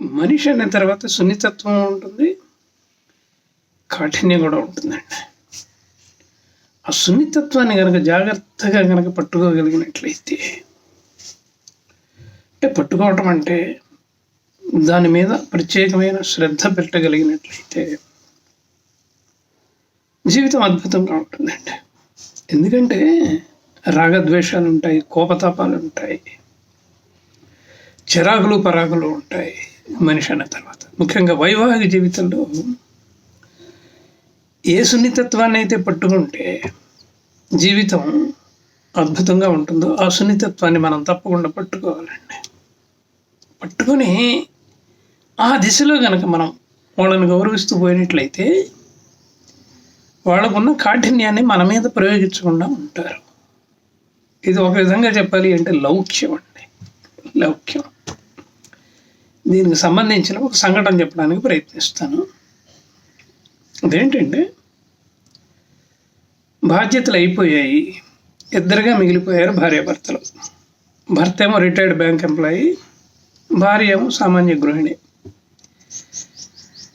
మనిషి అనే తర్వాత సున్నితత్వం ఉంటుంది కాఠిన్యం కూడా ఉంటుందండి. ఆ సున్నితత్వాన్ని కనుక జాగ్రత్తగా కనుక పట్టుకోగలిగినట్లయితే అంటే పట్టుకోవటం అంటే దాని మీద ప్రత్యేకమైన శ్రద్ధ పెట్టగలిగినట్లయితే జీవితం అద్భుతంగా ఉంటుందండి. ఎందుకంటే రాగద్వేషాలు ఉంటాయి కోపతాపాలు ఉంటాయి చిరాకులు పరాకులు ఉంటాయి. మనిషి అన్న తర్వాత. ముఖ్యంగా వైవాహిక జీవితంలో ఏ సున్నితత్వాన్ని అయితే పట్టుకుంటే జీవితం అద్భుతంగా ఉంటుందో ఆ సున్నితత్వాన్ని మనం తప్పకుండా పట్టుకోవాలండి. పట్టుకొని ఆ దిశలో కనుక మనం వాళ్ళని గౌరవిస్తూ పోయినట్లయితే వాళ్ళకున్న కాఠిన్యాన్ని మన మీద ప్రయోగించకుండా ఉంటారు. ఇది ఒక విధంగా చెప్పాలి అంటే లౌక్యం అండి. లౌక్యం. దీనికి సంబంధించిన ఒక సంఘటన చెప్పడానికి ప్రయత్నిస్తాను. అదేంటంటే బాధ్యతలు అయిపోయాయి. ఇద్దరుగా మిగిలిపోయారు భార్యాభర్తలు భర్త ఏమో రిటైర్డ్ బ్యాంక్ ఎంప్లాయీ భార్య ఏమో సామాన్య గృహిణి.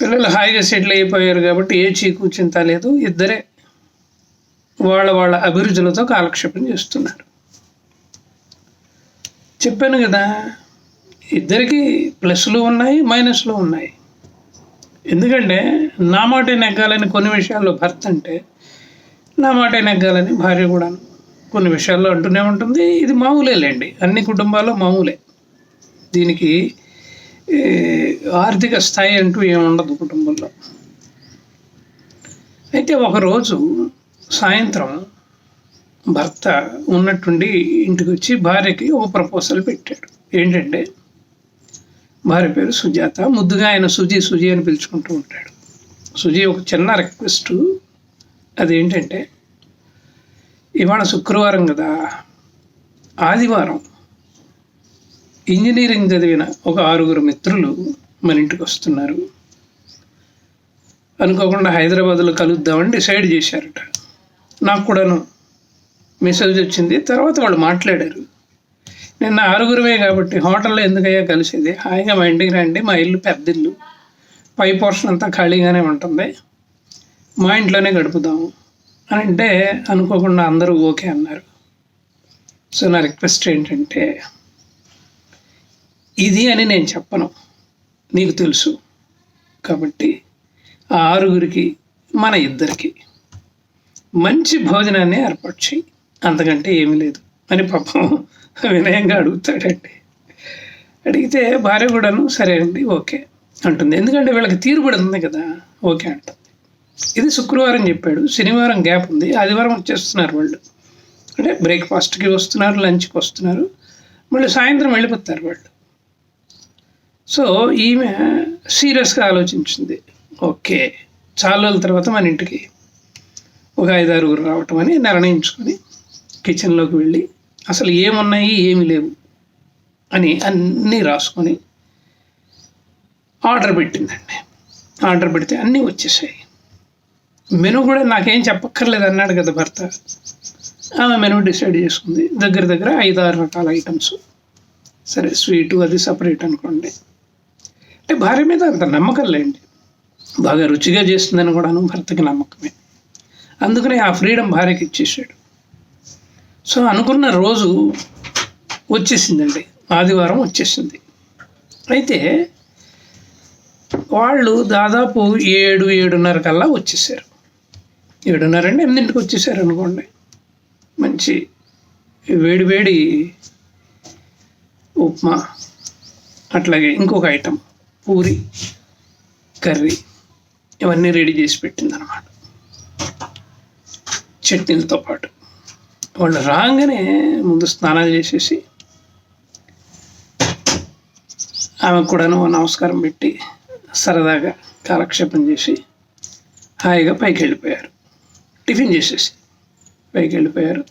పిల్లలు హాయిగా సెటిల్ అయిపోయారు కాబట్టి ఏ చీకు చింత లేదు. ఇద్దరే వాళ్ళ వాళ్ళ అభిరుచులతో కాలక్షేపం చేస్తున్నారు. చెప్పాను కదా ఇద్దరికి ప్లస్లు ఉన్నాయి మైనస్లు ఉన్నాయి. ఎందుకంటే నా మాటే నెగ్గాలని కొన్ని విషయాల్లో భర్త అంటే నా మాటే నెగ్గాలని భార్య కూడా కొన్ని విషయాల్లో అంటూనే ఉంటుంది. ఇది మామూలేలేండి అన్ని కుటుంబాల్లో మామూలే. దీనికి ఆర్థిక స్థాయి అంటూ ఏముండదు కుటుంబంలో. అయితే ఒకరోజు సాయంత్రం భర్త ఉన్నట్టుండి ఇంటికి వచ్చి భార్యకి ఒక ప్రపోజల్ పెట్టాడు. ఏంటంటే భార్య పేరు సుజాత. ముద్దుగా ఆయన సుజీ సుజీ అని పిలుచుకుంటూ ఉంటాడు. సుజీ ఒక చిన్న రిక్వెస్ట్ అదేంటంటే ఇవాళ శుక్రవారం కదా ఆదివారం ఇంజనీరింగ్ చదివిన ఒక ఆరుగురు మిత్రులు మన ఇంటికి వస్తున్నారు. అనుకోకుండా హైదరాబాద్లో కలుద్దామని డిసైడ్ చేశారట. నాకు కూడాను మెసేజ్ వచ్చింది. తర్వాత వాళ్ళు మాట్లాడారు. నిన్న ఆరుగురువే కాబట్టి హోటల్లో ఎందుకయ్యా కలిసేది? హాయిగా మా ఇంటికి రండి మా ఇల్లు పెద్ద ఇల్లు పై పోర్షన్ అంతా ఖాళీగానే ఉంటుంది. మా ఇంట్లోనే గడుపుదాము అని అంటే అనుకోకుండా అందరూ ఓకే అన్నారు. సో నా రిక్వెస్ట్ ఏంటంటే ఇది అని నేను చెప్పను. నీకు తెలుసు. కాబట్టి ఆ ఆరుగురికి మన ఇద్దరికి మంచి భోజనాన్ని ఏర్పాటు చేయి. అంతకంటే ఏమీ లేదు. అని పాపం వినయంగా అడుగుతాడండి. అడిగితే భార్య కూడాను సరే అండి ఓకే అంటుంది. ఎందుకంటే వీళ్ళకి తీరుబడి ఉంది కదా ఓకే అంటుంది. ఇది శుక్రవారం చెప్పాడు శనివారం గ్యాప్ ఉంది ఆదివారం వచ్చేస్తున్నారు వాళ్ళు. అంటే బ్రేక్ఫాస్ట్కి వస్తున్నారు లంచ్కి వస్తున్నారు మళ్ళీ సాయంత్రం వెళ్ళిపోతారు వాళ్ళు. సో ఈమె సీరియస్గా ఆలోచించింది. ఓకే చాలా రోజుల తర్వాత మన ఇంటికి ఒక ఐదారుగురు రావటం అని నిర్ణయించుకొని కిచెన్లోకి వెళ్ళి అసలు ఏమున్నాయి ఏమి లేవు అని అన్నీ రాసుకొని ఆర్డర్ పెట్టిందండి. ఆర్డర్ పెడితే అన్నీ వచ్చేసాయి. మెను కూడా నాకేం చెప్పక్కర్లేదు అన్నాడు కదా భర్త. ఆమె మెను డిసైడ్ చేసుకుంది. దగ్గర దగ్గర ఐదు ఆరు రకాల ఐటమ్స్. సరే స్వీటు అది సపరేట్ అనుకోండి. అంటే భార్య మీద అంత నమ్మకం లేండి. బాగా రుచిగా చేస్తుందని కూడాను భర్తకి నమ్మకమే. అందుకనే ఆ ఫ్రీడమ్ భార్యకి ఇచ్చేసాడు. సో అనుకున్న రోజు వచ్చేసిందండి. ఆదివారం వచ్చేసింది. అయితే వాళ్ళు దాదాపు ఏడు ఏడున్నర కల్లా వచ్చేసారు. ఏడున్నర అంటే ఎనిమిదింటికి వచ్చేసారు అనుకోండి. మంచి వేడి వేడి ఉప్మా అట్లాగే ఇంకొక ఐటెం పూరి కర్రీ ఇవన్నీ రెడీ చేసి పెట్టిందనమాట. చట్నీలతో పాటు. వాళ్ళు రాగానే ముందు స్నానాలు చేసేసి ఆమె కూడాను నమస్కారం పెట్టి సరదాగా కాలక్షేపం చేసి హాయిగా పైకి వెళ్ళిపోయారు. టిఫిన్ చేసేసి పైకి వెళ్ళిపోయారు.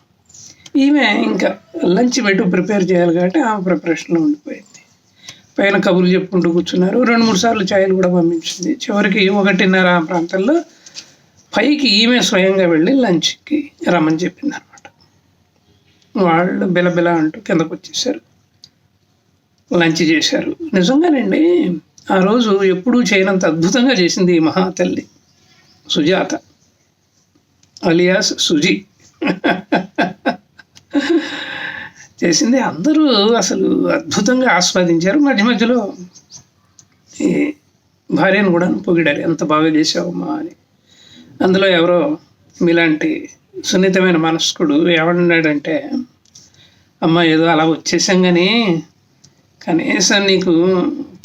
ఈమె ఇంకా లంచ్ పెట్టు ప్రిపేర్ చేయాలి కాబట్టి ఆమె ప్రిపరేషన్లో ఉండిపోయింది. పైన కబుర్లు చెప్పుకుంటూ కూర్చున్నారు. రెండు మూడు సార్లు ఛాయలు కూడా పంపించింది. చివరికి ఒకటిన్నర ఆ ప్రాంతంలో పైకి ఈమె స్వయంగా వెళ్ళి లంచ్కి రమ్మని చెప్పింది వాళ్ళు బిలబిల అంటూ కిందకు వచ్చేసారు లంచ్ చేశారు. నిజంగానండి ఆ రోజు ఎప్పుడూ చేయనంత అద్భుతంగా చేసింది ఈ మహాతల్లి సుజాత అలియాస్ సుజి. చేసింది అందరూ అసలు అద్భుతంగా ఆస్వాదించారు. మధ్య మధ్యలో ఈ భార్యను కూడా పొగిడారు. ఎంత బాగా చేసావమ్మా అని. అందులో ఎవరో మీలాంటి సున్నితమైన మనస్కుడు ఏమన్నాడంటే అమ్మ ఏదో అలా వచ్చేసాం కానీ కనీసం నీకు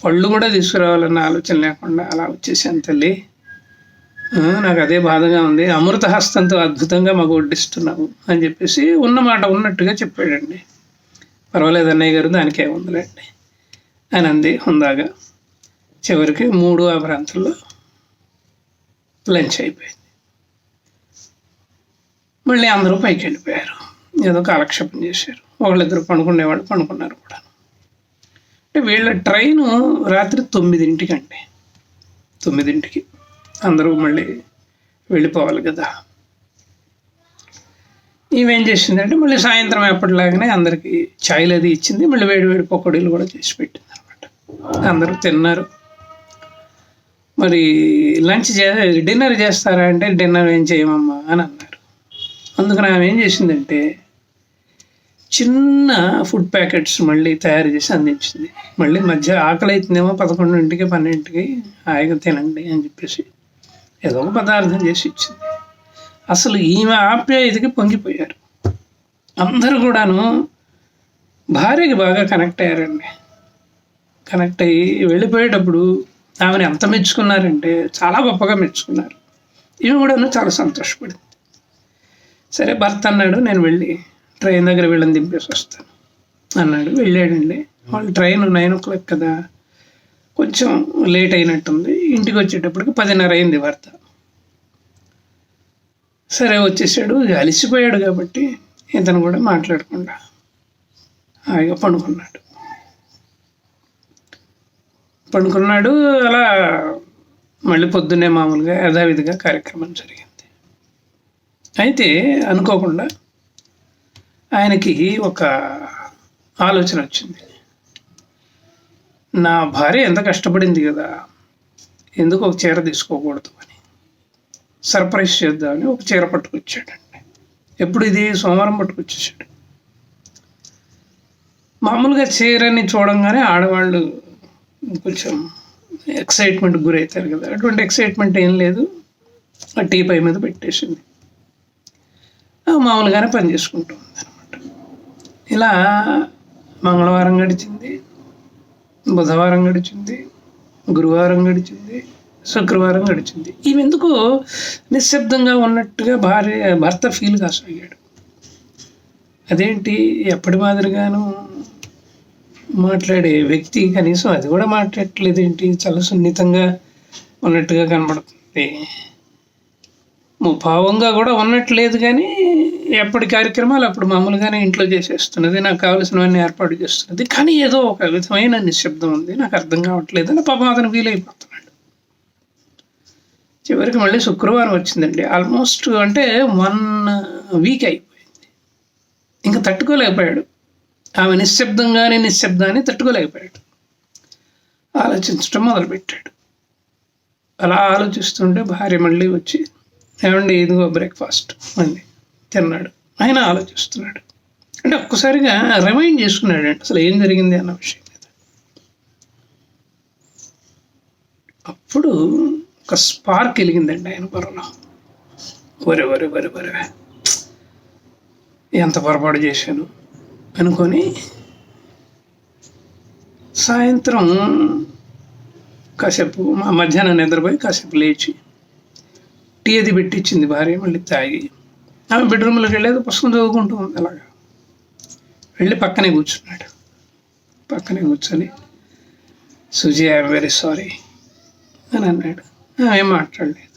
పళ్ళు కూడా తీసుకురావాలన్న ఆలోచన లేకుండా అలా వచ్చేసాను తల్లి. నాకు అదే బాధగా ఉంది. అమృత హస్తంతో అద్భుతంగా మాకు వడ్డిస్తున్నావు అని చెప్పేసి ఉన్నమాట ఉన్నట్టుగా చెప్పాడండి. పర్వాలేదు అన్నయ్య గారు దానికే ఉందిలేండి అని అంది హుందాగా. చివరికి మూడు ఆ ప్రాంతంలో లంచ్ అయిపోయింది. మళ్ళీ అందరూ పైకి వెళ్ళిపోయారు. ఏదో కాలక్షేపం చేశారు. ఒకళ్ళిద్దరు పండుకునేవాళ్ళు పండుకున్నారు కూడా. అంటే వీళ్ళ ట్రైను రాత్రి తొమ్మిదింటికి అండి తొమ్మిదింటికి అందరూ మళ్ళీ వెళ్ళిపోవాలి కదా. ఈమెం చేసిందంటే మళ్ళీ సాయంత్రం ఎప్పటిలాగానే అందరికీ ఛాయ్లు అది ఇచ్చింది. మళ్ళీ వేడి వేడి పకోడీలు కూడా చేసి పెట్టింది అనమాట అందరూ తిన్నారు. మరి లంచ్ చే డిన్నర్ చేస్తారా అంటే డిన్నర్ ఏం చేయమమ్మా అని అన్నారు. అందుకని ఆమె ఏం చేసిందంటే చిన్న ఫుడ్ ప్యాకెట్స్ మళ్ళీ తయారు చేసి అందించింది. మళ్ళీ మధ్య ఆకలి అవుతుందేమో పదకొండింటికి పన్నెండింటికి హాయిగా తినండి అని చెప్పేసి ఏదో ఒక పదార్థం చేసి ఇచ్చింది. అసలు ఈమె ఆప్యాయతకి పొంగిపోయారు. అందరూ కూడాను భార్యకి బాగా కనెక్ట్ అయ్యారండి. కనెక్ట్ అయ్యి వెళ్ళిపోయేటప్పుడు ఆమెను ఎంత మెచ్చుకున్నారంటే చాలా గొప్పగా మెచ్చుకున్నారు. ఈమె కూడాను చాలా సంతోషపడింది. సరే భర్త అన్నాడు నేను వెళ్ళి ట్రైన్ దగ్గర వీళ్ళని దింపేసి వస్తాను. అన్నాడు. వెళ్ళాడండి. వాళ్ళు ట్రైన్ నైన్ ఓ క్లాక్ కదా కొంచెం లేట్ అయినట్టుంది. ఇంటికి వచ్చేటప్పటికి పదిన్నర అయింది భర్త. సరే వచ్చేసాడు. అలసిపోయాడు కాబట్టి ఇతను కూడా మాట్లాడకుండా హాయిగా పండుకున్నాడు. పండుకున్నాడు. అలా మళ్ళీ పొద్దున్నే మామూలుగా యథావిధిగా కార్యక్రమం జరిగింది. అయితే అనుకోకుండా ఆయనకి ఒక ఆలోచన వచ్చింది. నా భార్య ఎంత కష్టపడింది కదా ఎందుకు ఒక చీర తీసుకోకూడదు అని. సర్ప్రైజ్ చేద్దామని ఒక చీర పట్టుకొచ్చాడండి. ఎప్పుడు ఇది సోమవారం పట్టుకొచ్చేసాడు. మామూలుగా చీరని చూడంగానే ఆడవాళ్ళు కొంచెం ఎక్సైట్మెంట్ గురవుతారు కదా. అటువంటి ఎక్సైట్మెంట్ ఏం లేదు. ఆ టీ పై మీద పెట్టేసింది. మామూలుగానే పని చేసుకుంటూ ఉంది ఇలా మంగళవారం గడిచింది బుధవారం గడిచింది గురువారం గడిచింది శుక్రవారం గడిచింది. ఈమెందుకు నిశ్శబ్దంగా ఉన్నట్టుగా భార్య భర్త ఫీల్ కాసాగాడు అదేంటి? ఎప్పటి మాదిరిగాను మాట్లాడే వ్యక్తి కనీసం అది కూడా మాట్లాడట్లేదు ఏంటి చాలా సున్నితంగా ఉన్నట్టుగా కనబడుతుంది. భావంగా కూడా ఉన్నట్లేదు కానీ ఎప్పటి కార్యక్రమాలు అప్పుడు మామూలుగానే ఇంట్లో చేసేస్తున్నది నాకు కావలసినవన్నీ ఏర్పాటు చేస్తున్నది. కానీ ఏదో ఒక విధమైన నిశ్శబ్దం ఉంది. నాకు అర్థం కావట్లేదు అని పాపం అతను ఫీల్ అయిపోతున్నాడు చివరికి మళ్ళీ శుక్రవారం వచ్చిందండి. ఆల్మోస్ట్ అంటే వన్ వీక్ అయిపోయింది. ఇంకా తట్టుకోలేకపోయాడు. ఆమె నిశ్శబ్దంగానే నిశ్శబ్దాన్ని తట్టుకోలేకపోయాడు. ఆలోచించడం మొదలుపెట్టాడు. అలా ఆలోచిస్తుంటే భార్య మళ్ళీ వచ్చి ఏమండి ఇదిగో బ్రేక్ఫాస్ట్ అండి తిన్నాడు. ఆయన ఆలోచిస్తున్నాడు. అంటే ఒక్కసారిగా రిమైండ్ చేసుకున్నాడు అంటే అసలు ఏం జరిగింది అన్న విషయం మీద. అప్పుడు ఒక స్పార్క్ వెలిగిందండి ఆయన పొరలో ఒరే ఒరే ఒరే ఒరే. ఎంత పొరపాటు చేశాను అనుకొని సాయంత్రం కాసేపు మా మధ్యాహ్నం నిద్రపోయి కాసేపు లేచి టీ అది పెట్టించింది భార్య మళ్ళీ తాగి. ఆమె బెడ్రూమ్లోకి వెళ్ళేది పుస్తకం చదువుకుంటూ ఉంది అలాగా. వెళ్ళి పక్కనే కూర్చున్నాడు. పక్కనే కూర్చొని సుజీ ఐఎమ్ వెరీ సారీ అని అన్నాడు. ఆమె ఏం మాట్లాడలేదు.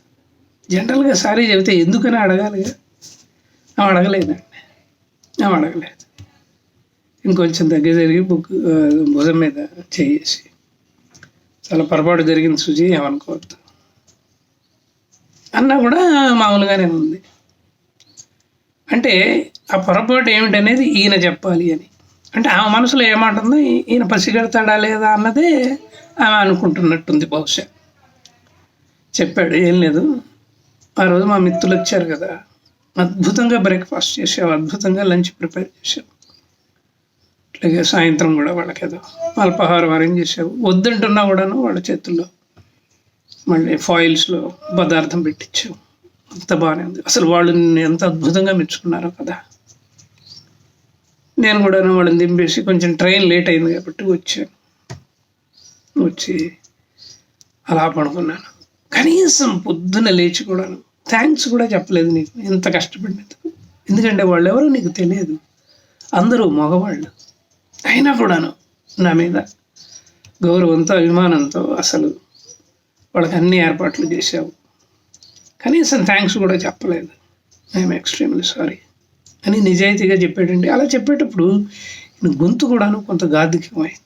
జనరల్గా సారీ చెబితే ఎందుకని అడగాలిగా? ఆమె అడగలేదండి ఆమె అడగలేదు. ఇంకొంచెం దగ్గర జరిగి బుక్ భుజం మీద చేసి చాలా పొరపాటు జరిగింది సుజీ ఏమనుకోవద్దు. అన్నా కూడా మామూలుగానే ఉంది. అంటే ఆ పొరపాటు ఏమిటనేది ఈయన చెప్పాలి అని. అంటే ఆమె మనసులో ఏమంటుందో? ఈయన పసిగడతాడా లేదా అన్నదే ఆమె అనుకుంటున్నట్టుంది బహుశా. చెప్పాడు ఏం లేదు. ఆ రోజు మా మిత్రులు వచ్చారు కదా. అద్భుతంగా బ్రేక్ఫాస్ట్ చేసావు అద్భుతంగా లంచ్ ప్రిపేర్ చేసావు అట్లాగే సాయంత్రం కూడా వాళ్ళకి ఏదో అరేంజ్ చేసావు వద్దంటున్నా కూడాను వాళ్ళ చేతుల్లో. మళ్ళీ ఫాయిల్స్లో పదార్థం పెట్టించావు అంత బాగానే ఉంది. అసలు వాళ్ళు నిన్ను ఎంత అద్భుతంగా మెచ్చుకున్నారో కదా. నేను కూడా వాళ్ళని దింపేసి కొంచెం ట్రైన్ లేట్ అయింది కాబట్టి వచ్చాను. వచ్చి అలా పడుకున్నాను. కనీసం పొద్దున లేచి కూడాను థ్యాంక్స్ కూడా చెప్పలేదు నీకు. ఎంత కష్టపడినందుకు. ఎందుకంటే వాళ్ళు ఎవరో నీకు తెలియదు. అందరూ మగవాళ్ళు. అయినా కూడాను నా మీద గౌరవంతో అభిమానంతో అసలు వాళ్ళకి అన్ని ఏర్పాట్లు చేశావు. కనీసం థ్యాంక్స్ కూడా చెప్పలేదు. ఐఎమ్ ఎక్స్ట్రీమ్లీ సారీ అని నిజాయితీగా చెప్పాడండి అలా చెప్పేటప్పుడు గొంతు కూడాను కొంత గాధిక్యమైంది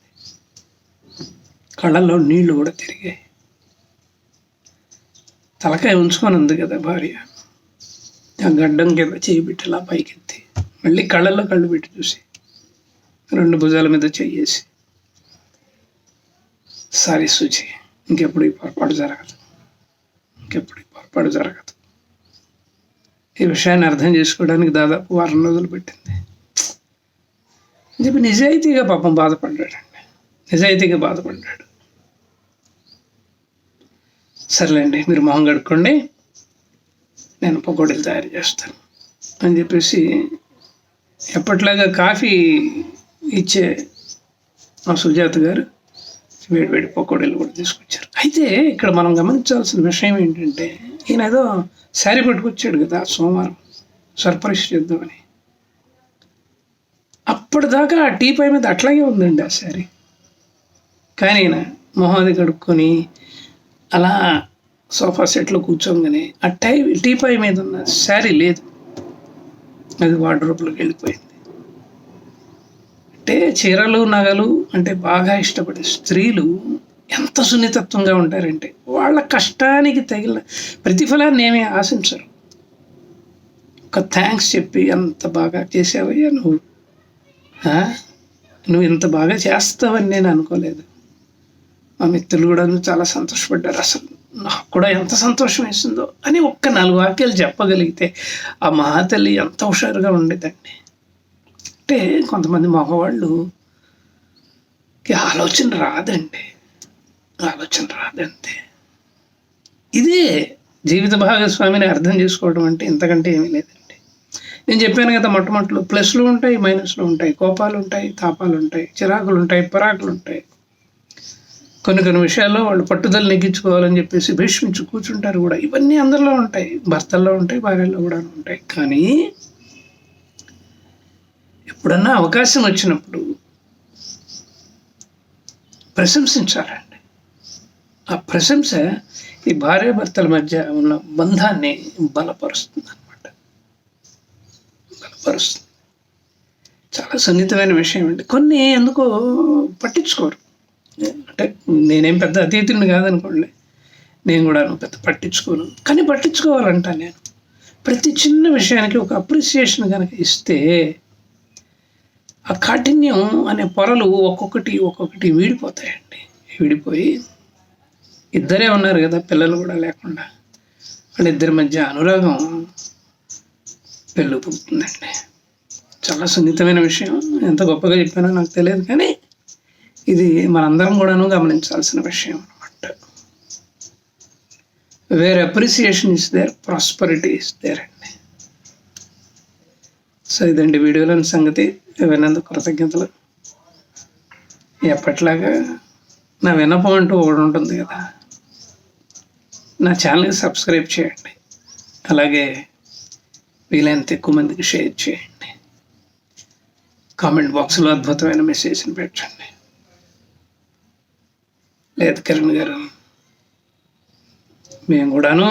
కళ్ళల్లో నీళ్ళు కూడా తిరిగాయి. తలకాయ ఉంచుకొని ఉంది కదా భార్య. ఆ గడ్డం కింద చేయి పెట్టి పైకెత్తి మళ్ళీ కళ్ళల్లో కళ్ళు పెట్టి చూసి రెండు భుజాల మీద చెయ్యేసి సారీ సూచి ఇంకెప్పుడు ఈ పొరపాటు జరగదు. ఇంకెప్పుడు ఈ పొరపాటు జరగదు. ఈ విషయాన్ని అర్థం చేసుకోవడానికి దాదాపు వారం రోజులు పెట్టింది. అని చెప్పి నిజాయితీగా పాపం బాధపడ్డాడండి. నిజాయితీగా బాధపడ్డాడు. సర్లేండి మీరు మొహం కడుక్కోండి. నేను పకోడీలు తయారు చేస్తాను అని చెప్పేసి ఎప్పట్లాగా కాఫీ ఇచ్చే మా సుజాత గారు వేడి వేడి పకోడీలు కూడా తీసుకొచ్చారు. అయితే ఇక్కడ మనం గమనించాల్సిన విషయం ఏంటంటే ఈయన ఏదో శారీ పట్టుకొచ్చాడు కదా సోమవారం సర్ప్రైజ్ చేద్దామని. అప్పటిదాకా ఆ టీ పై మీద అట్లాగే ఉందండి ఆ శారీ. కానీ ఈయన మొహాది కడుక్కొని అలా సోఫా సెట్లో కూర్చోగానే ఆ టై టీ పై మీద ఉన్న శారీ లేదు. అది వార్డ్రోబ్లోకి వెళ్ళిపోయింది. అంటే చీరలు నగలు అంటే బాగా ఇష్టపడే స్త్రీలు ఎంత సున్నితత్వంగా ఉంటారంటే వాళ్ళ కష్టానికి తగిన ప్రతిఫలాన్ని ఏమీ ఆశించరు. ఒక థ్యాంక్స్ చెప్పి ఎంత బాగా చేసావయ్యా నువ్వు? నువ్వు ఇంత బాగా చేస్తావని నేను అనుకోలేదు. మా మిత్రులు కూడా చాలా సంతోషపడ్డారు. అసలు నాకు కూడా ఎంత సంతోషం వేసిందో అని ఒక్క నాలుగు వాక్యాలు చెప్పగలిగితే ఆ మహాతల్లి ఎంత హుషారుగా ఉండేదండి. అంటే కొంతమంది మగవాళ్ళు ఆలోచన రాదండి. ఆలోచన రాదంతే. ఇదే జీవిత భాగస్వామిని అర్థం చేసుకోవడం అంటే ఇంతకంటే ఏమీ లేదండి. నేను చెప్పాను కదా మొట్టమొదటిలో ప్లస్లు ఉంటాయి మైనస్లు ఉంటాయి కోపాలు ఉంటాయి తాపాలు ఉంటాయి చిరాకులు ఉంటాయి పరాకులు ఉంటాయి. కొన్ని కొన్ని విషయాల్లో వాళ్ళు పట్టుదల నెగ్గించుకోవాలని చెప్పేసి భీష్మించి కూర్చుంటారు కూడా. ఇవన్నీ అందరిలో ఉంటాయి భర్తల్లో ఉంటాయి భార్యల్లో కూడా ఉంటాయి. కానీ ఎప్పుడన్నా అవకాశం వచ్చినప్పుడు ప్రశంసించాలండి. ఆ ప్రశంస ఈ భార్యాభర్తల మధ్య ఉన్న బంధాన్ని బలపరుస్తుంది అనమాట బలపరుస్తుంది. చాలా సున్నితమైన విషయం అండి. కొన్ని ఎందుకో పట్టించుకోరు. అంటే నేనేం పెద్ద అతీతుడిని కాదనుకోండి. నేను కూడా పెద్ద పట్టించుకోను. కానీ పట్టించుకోవాలంట నేను. ప్రతి చిన్న విషయానికి ఒక అప్రిసియేషన్ కనుక ఇస్తే ఆ కాఠిన్యం అనే పొరలు ఒక్కొక్కటి ఒక్కొక్కటి వీడిపోతాయండి. వీడిపోయి ఇద్దరే ఉన్నారు కదా పిల్లలు కూడా లేకుండా. వాళ్ళిద్దరి మధ్య అనురాగం పెళ్ళిపోతుందండి చాలా సున్నితమైన విషయం. ఎంత గొప్పగా చెప్పానో నాకు తెలియదు కానీ ఇది మనందరం కూడాను గమనించాల్సిన విషయం అనమాట where appreciation is there prosperity is there అండి. సో ఇదండి వీడియోలోని సంగతి. విన్నందుకు కృతజ్ఞతలు. ఎప్పట్లాగా నా వినపం అంటూ ఒకటి ఉంటుంది కదా. నా ఛానల్ని సబ్స్క్రైబ్ చేయండి. అలాగే వీలైనంత ఎక్కువ మందికి షేర్ చేయండి. కామెంట్ బాక్స్లో అద్భుతమైన మెసేజ్ని పెట్టండి. లేదు కిరణ్ గారు మేము కూడాను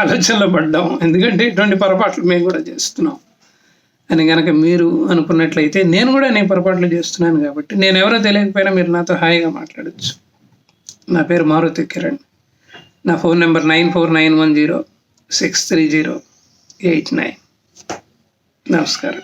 ఆలోచనలో పడ్డాం. ఎందుకంటే ఇటువంటి పొరపాట్లు మేము కూడా చేస్తున్నాం. అని కనుక మీరు అనుకున్నట్లయితే నేను కూడా నేను పొరపాట్లు చేస్తున్నాను కాబట్టి నేను ఎవరో తెలియకపోయినా మీరు నాతో హాయిగా మాట్లాడచ్చు. నా పేరు మారుతి కిరణ్. నా phone number nine four nine one zero six three zero eight nine. నమస్కారం.